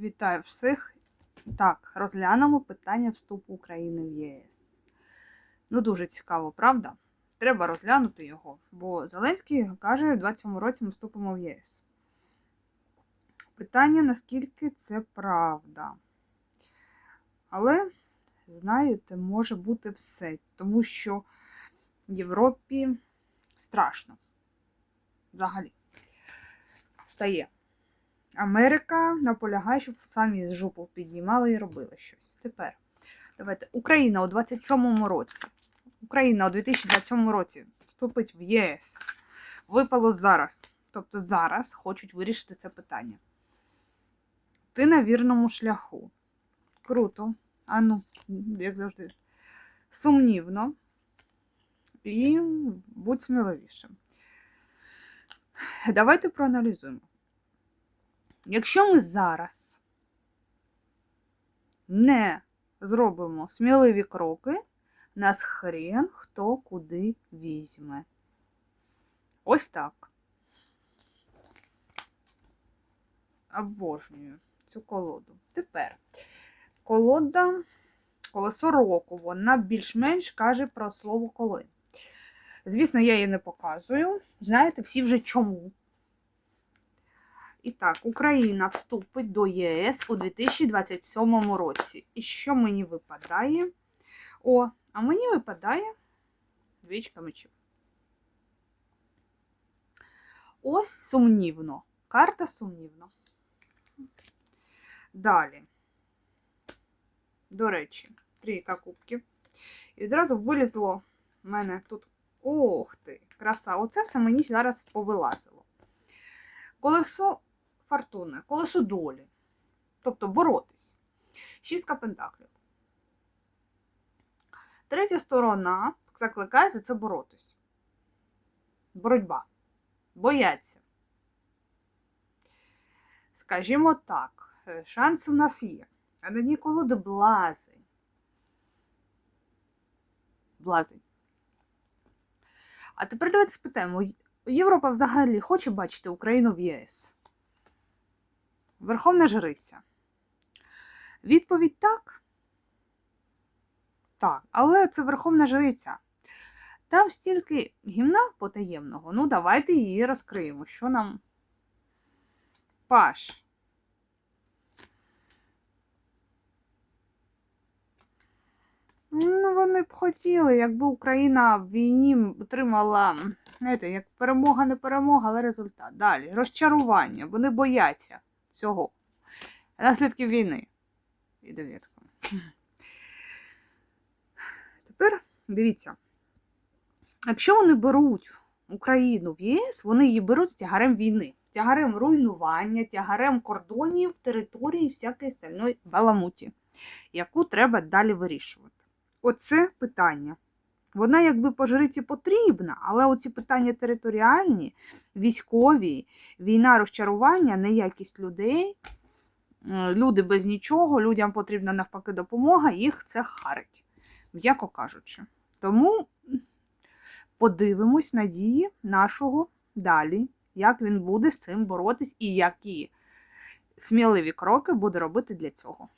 Вітаю всіх. Так, розглянемо питання вступу України в ЄС. Ну, дуже цікаво, правда? Треба розглянути його, бо Зеленський каже, в 27-му році ми вступимо в ЄС. Питання, наскільки це правда. Але, знаєте, може бути все, тому що Європі страшно. Взагалі. Стає. Америка наполягає, щоб самі з жопу піднімали і робили щось. Тепер давайте Україна у 27-му році. Україна у 2027 році вступить в ЄС. Випало зараз. Тобто зараз хочуть вирішити це питання. Ти на вірному шляху. Круто. А ну, як завжди, сумнівно. І будь сміливішим. Давайте проаналізуємо. Якщо ми зараз не зробимо сміливі кроки, нас хрен хто куди візьме. Ось так. Обожнюю цю колоду. Тепер колода колесо року, вона більш-менш каже про слово коли. Звісно, я її не показую. Знаєте, всі вже чому. І так, Україна вступить до ЄС у 2027 році. І що мені випадає? О, а мені випадає двічка мечів. Ось сумнівно. Карта сумнівно. Далі. До речі, трійка кубків. І відразу вилізло в мене тут. Ох ти, краса! Оце все мені зараз повилазило. Колесо фортуни, колесо долі. Тобто боротись. Шістка пентаклів. Третя сторона закликає за це боротись. Боротьба. Бояться. Скажімо так, е, шанс у нас є. А на ній колоди блазень. Блазень. А тепер давайте спитаємо: Європа взагалі хоче бачити Україну в ЄС? Верховна жриця. Відповідь так. Так, але це Верховна Жриця. Там стільки гімна потаємного. Ну, давайте її розкриємо. Що нам. Паш. Ну, вони б хотіли, якби Україна в війні отримала, знаєте, як перемога, не перемога, але результат. Далі. Розчарування. Вони бояться цього. Наслідків війни. І довідками. Тепер дивіться. Якщо вони беруть Україну в ЄС, вони її беруть з тягарем війни, тягарем руйнування, тягарем кордонів, території, всякої стальної баламуті, яку треба далі вирішувати. Оце питання. Вона якби по жриці потрібна, але оці питання територіальні, військові, війна розчарування, неякість людей, е, люди без нічого, людям потрібна навпаки допомога, їх це харить, м'яко кажучи. Тому подивимось надії нашого далі, як він буде з цим боротись і які сміливі кроки буде робити для цього.